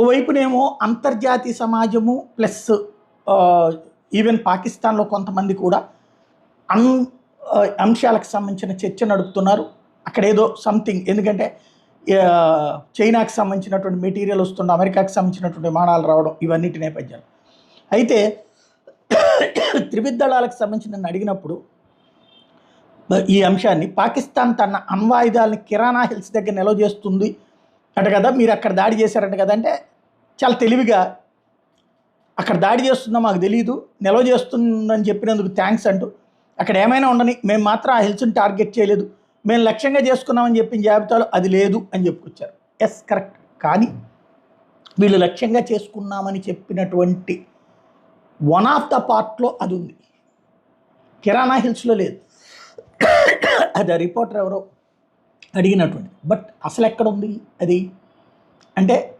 ఓవైపునేమో అంతర్జాతీయ సమాజము plus even పాకిస్తాన్లో కొంతమంది కూడా అన్ అంశాలకు సంబంధించిన చర్చ నడుపుతున్నారు. అక్కడ ఏదో సంథింగ్. ఎందుకంటే చైనాకి సంబంధించినటువంటి మెటీరియల్ వస్తుండే అమెరికాకి సంబంధించినటువంటి విమానాలు రావడం ఇవన్నిటి నేపథ్యాలు. అయితే త్రివిధ సంబంధించి నన్ను అడిగినప్పుడు ఈ అంశాన్ని పాకిస్తాన్ తన అణ్వాయుధాలని కిరాణా హిల్స్ దగ్గర నిల్వ చేస్తుంది అంట కదా మీరు అక్కడ దాడి చేశారంట కదా అంటే చాలా తెలివిగా అక్కడ దాడి చేస్తుందో మాకు తెలియదు నిల్వ చేస్తుందని చెప్పినందుకు థ్యాంక్స్ అంటూ అక్కడ ఏమైనా ఉండని మేము మాత్రం ఆ హిల్స్ని టార్గెట్ చేయలేదు మేము లక్ష్యంగా చేసుకున్నామని చెప్పిన జాబితాలో అది లేదు అని చెప్పుకొచ్చారు. ఎస్ కరెక్ట్ కానీ వీళ్ళు లక్ష్యంగా చేసుకున్నామని చెప్పినటువంటి వన్ ఆఫ్ ద పార్ట్లో అది ఉంది. కిరాణా హిల్స్లో లేదు. అది రిపోర్టర్ ఎవరో అడిగినటువంటి. బట్ అసలు ఎక్కడ ఉంది అది? అంటే